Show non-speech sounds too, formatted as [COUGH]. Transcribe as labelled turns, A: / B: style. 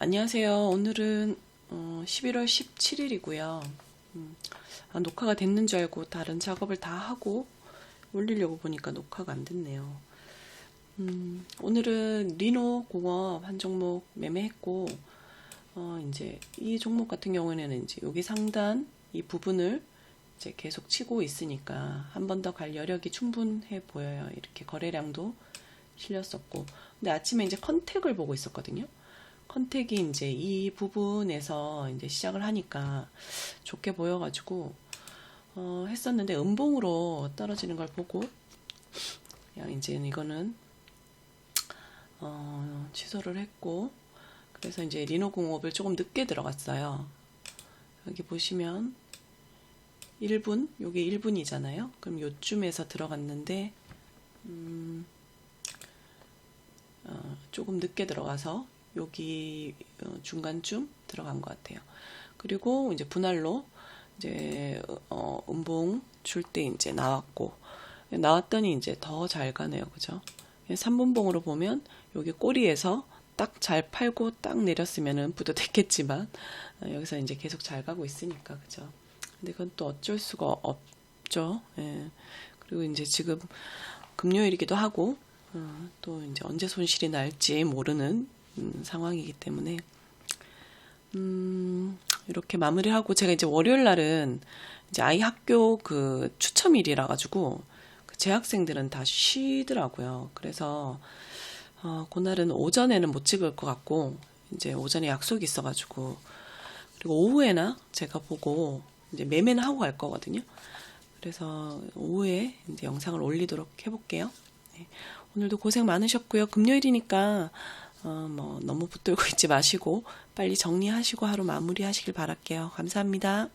A: 안녕하세요. 오늘은 어, 11월 17일이고요. 아, 녹화가 됐는 줄 알고 다른 작업을 다 하고 올리려고 보니까 녹화가 안 됐네요. 음, 오늘은 리노 공업 한 종목 매매했고, 어, 이제 이 종목 같은 경우에는 이제 여기 상단 이 부분을 이제 계속 치고 있으니까 한 번 더 갈 여력이 충분해 보여요. 이렇게 거래량도 실렸었고. 근데 아침에 이제 컨택을 보고 있었거든요. 컨택이 이제 이 부분에서 이제 시작을 하니까 좋게 보여가지고 어, 했었는데 음봉으로 떨어지는 걸 보고 이제 이거는 어, 취소를 했고 그래서 이제 리노 공업을 조금 늦게 들어갔어요. 여기 보시면 1분, 요게 1분이잖아요. 그럼 요쯤에서 들어갔는데 음, 어, 조금 늦게 들어가서 여기 어, 중간쯤 들어간 것 같아요. 그리고 이제 분할로 이제 어, 음봉 줄 때 이제 나왔고 나왔더니 이제 더 잘 가네요, 그죠? 3분봉으로 보면 여기 꼬리에서 딱 잘 팔고 딱 내렸으면은 부도됐겠지만 어, 여기서 이제 계속 잘 가고 있으니까 그죠? 근데 그건 또 어쩔 수가 없죠. 예. 그리고 이제 지금 금요일이기도 하고 어, 또 이제 언제 손실이 날지 모르는 음, 상황이기 때문에 음, 이렇게 마무리하고 제가 이제 월요일 날은 이제 아이 학교 그 추첨일이라 가지고 그 재학생들은 다 쉬더라고요. 그래서 어, 그날은 오전에는 못 찍을 것 같고 이제 오전에 약속이 있어가지고 그리고 오후에나 제가 보고 이제 매매는 하고 갈 거거든요. 그래서 오후에 이제 영상을 올리도록 해볼게요. 네. 오늘도 고생 많으셨고요. 금요일이니까 어, 뭐 너무 붙들고 [LAUGHS] 있지 마시고 빨리 정리하시고 하루 마무리하시길 바랄게요. 감사합니다.